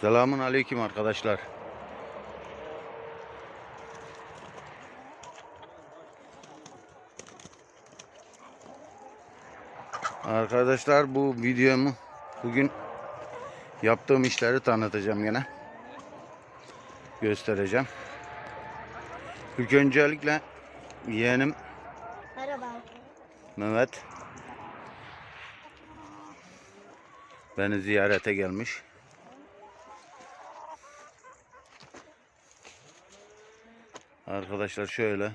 Selamun aleyküm arkadaşlar. Arkadaşlar bu videomu bugün yaptığım işleri tanıtacağım yine. Göstereceğim. İlk öncelikle yeğenim Merhaba. Mehmet beni ziyarete gelmiş. Arkadaşlar şöyle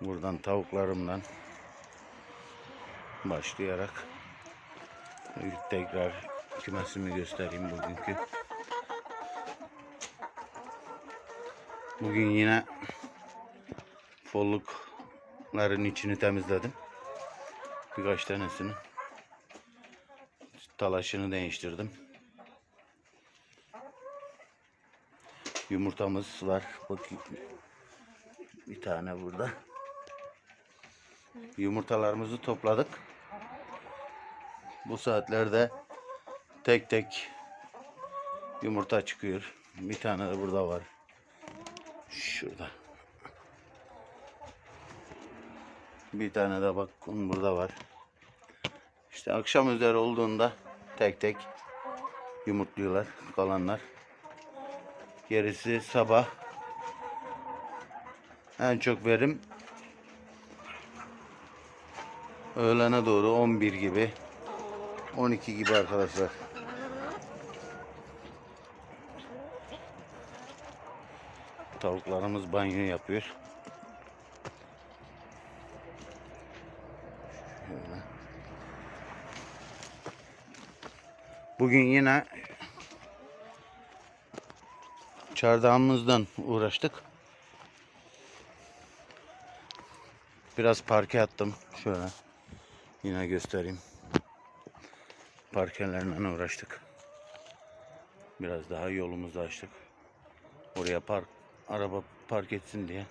buradan tavuklarımdan başlayarak tekrar kümesimi göstereyim bugünkü. Bugün yine follukların içini temizledim. Birkaç tanesini. Talaşını değiştirdim. Yumurtamız var. Bakayım. Bir tane burada. Yumurtalarımızı topladık. Bu saatlerde tek tek yumurta çıkıyor. Bir tane de burada var. Şurada. Bir tane de bak burada var. İşte akşam üzeri olduğunda tek tek yumurtluyorlar kalanlar. Gerisi sabah. En çok verim öğlene doğru 11 gibi 12 gibi arkadaşlar. Tavuklarımız banyo yapıyor. Bugün yine çardağımızdan uğraştık. Biraz parke attım. Şöyle yine göstereyim. Parkelerle uğraştık. Biraz daha yolumuzu açtık. Oraya park araba park etsin diye.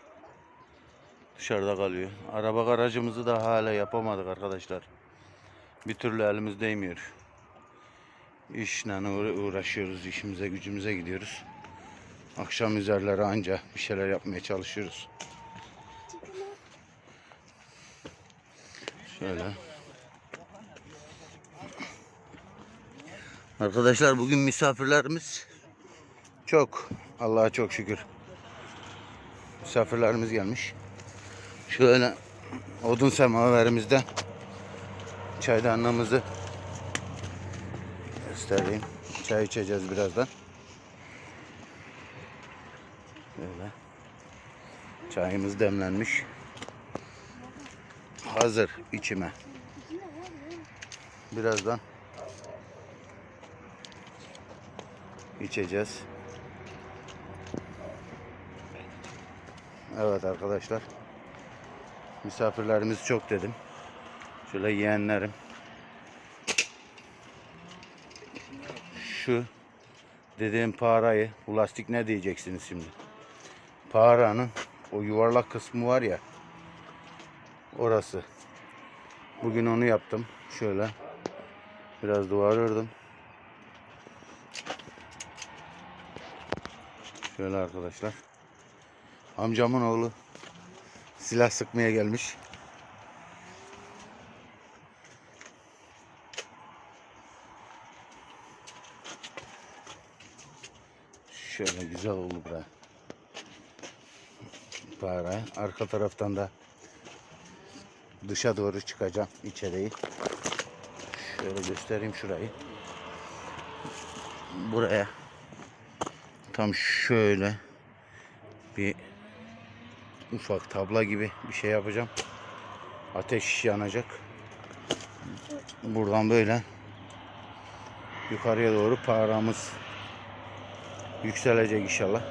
Dışarıda kalıyor. Araba garajımızı da hala yapamadık arkadaşlar. Bir türlü elimiz değmiyor. İşle uğra- uğraşıyoruz, işimize gücümüze gidiyoruz. Akşam üzerleri anca bir şeyler yapmaya çalışıyoruz. Şöyle. Arkadaşlar bugün misafirlerimiz çok. Allah'a çok şükür. Misafirlerimiz gelmiş. Şöyle odun semaverimizde çaydanlığımızı göstereyim. Çay içeceğiz birazdan. Çayımız demlenmiş. Hazır içime. Birazdan içeceğiz. Evet arkadaşlar. Misafirlerimiz çok dedim. Şöyle yeğenlerim. Şu dediğim parayı, bu lastik ne diyeceksiniz şimdi? Paranın o yuvarlak kısmı var ya. Orası. Bugün onu yaptım. Şöyle. Biraz duvar ördüm. Şöyle arkadaşlar. Amcamın oğlu silah sıkmaya gelmiş. Şöyle güzel oldu bura. Para. Arka taraftan da dışa doğru çıkacağım içeriği. Şöyle göstereyim şurayı. Buraya tam şöyle bir ufak tabla gibi bir şey yapacağım. Ateş yanacak. Buradan böyle yukarıya doğru paramız yükselecek inşallah.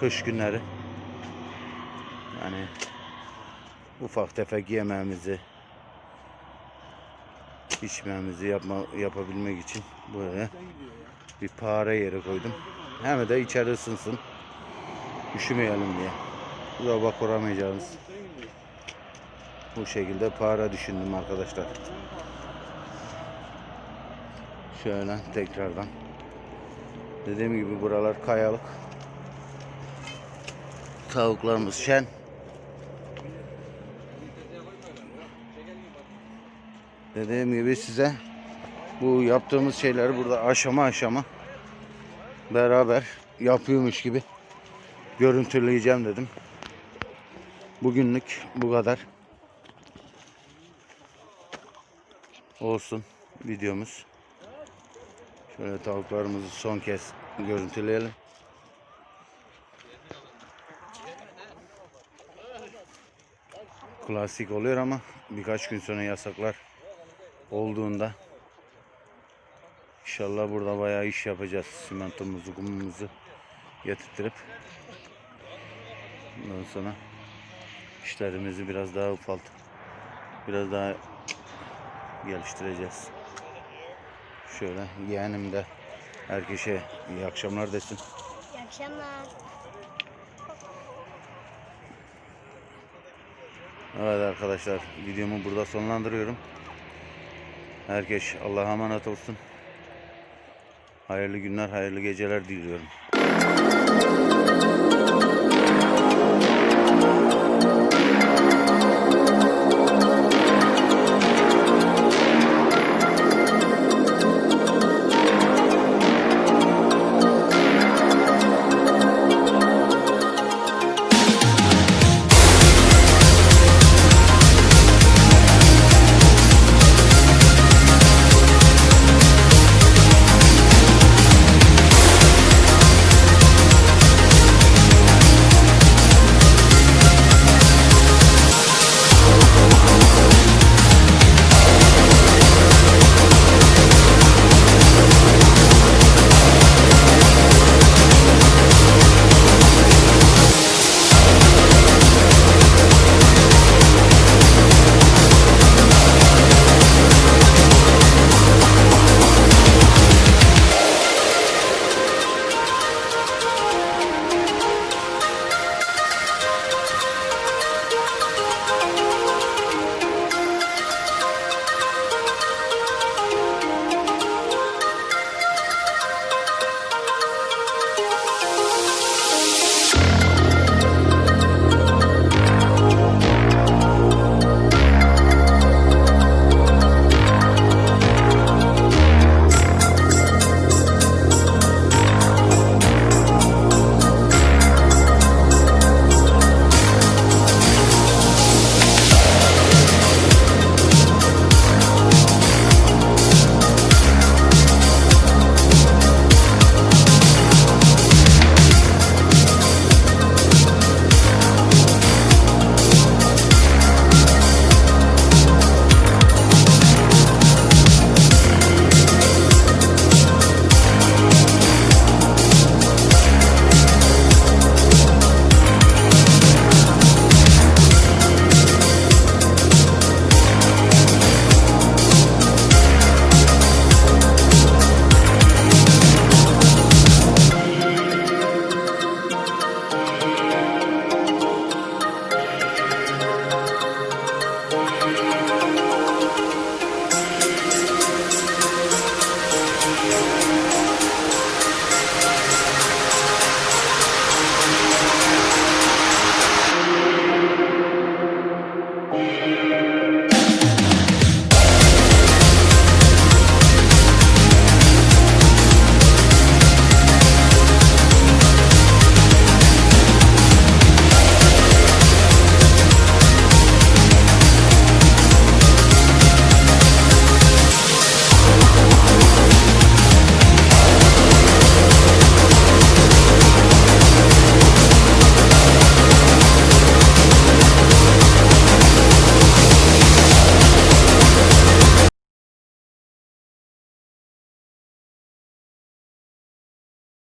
Kış günleri yani ufak tefek yemeğimizi içmemizi yapma, yapabilmek için böyle bir para yeri koydum. Hem de içeri ısınsın. Üşümeyelim diye. Yoba kuramayacağız. Bu şekilde para düşündüm arkadaşlar. Şöyle tekrardan. Dediğim gibi buralar kayalık. Tavuklarımız şen. Dediğim gibi size bu yaptığımız şeyleri burada aşama aşama beraber yapıyormuş gibi görüntüleyeceğim dedim. Bugünlük bu kadar. Olsun videomuz. Şöyle tavuklarımızı son kez görüntüleyelim. Klasik oluyor ama birkaç gün sonra yasaklar olduğunda inşallah burada bayağı iş yapacağız. Simentomuzu, kumumuzu getirttirip ondan sonra işlerimizi biraz daha ufalt biraz daha geliştireceğiz. Şöyle yeğenim de herkese iyi akşamlar desin. İyi akşamlar. Evet arkadaşlar videomu burada sonlandırıyorum. Herkes Allah'a emanet olsun. Hayırlı günler, hayırlı geceler diliyorum.